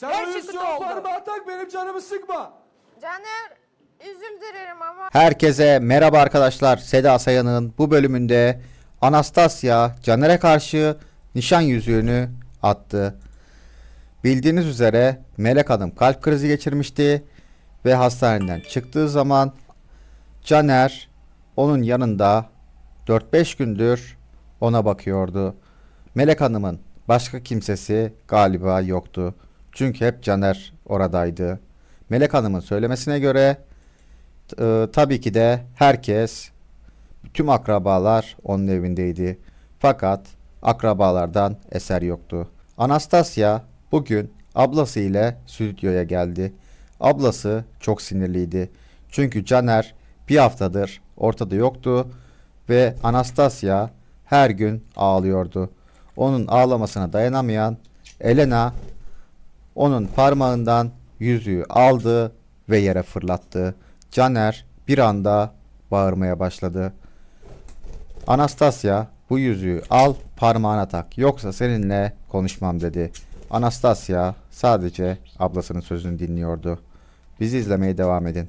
Sen Her şey yüzüğü kötü oldu. parmağa tak benim canımı sıkma. Caner üzül dilerim ama Herkese merhaba arkadaşlar. Seda Sayan'ın bu bölümünde Anastasia Caner'e karşı nişan yüzüğünü attı. Bildiğiniz üzere Melek Hanım kalp krizi geçirmişti ve hastaneden çıktığı zaman Caner onun yanında 4-5 gündür ona bakıyordu. Melek Hanım'ın başka kimsesi galiba yoktu. Çünkü hep Caner oradaydı. Melek Hanım'ın söylemesine göre ee, tabii ki de herkes, tüm akrabalar onun evindeydi. Fakat akrabalardan eser yoktu. Anastasia bugün ablası ile stüdyoya geldi. Ablası çok sinirliydi. Çünkü Caner bir haftadır ortada yoktu ve Anastasia her gün ağlıyordu. Onun ağlamasına dayanamayan Elena onun parmağından yüzüğü aldı ve yere fırlattı. Caner bir anda bağırmaya başladı. Anastasia bu yüzüğü al parmağına tak yoksa seninle konuşmam dedi. Anastasia sadece ablasının sözünü dinliyordu. Bizi izlemeye devam edin.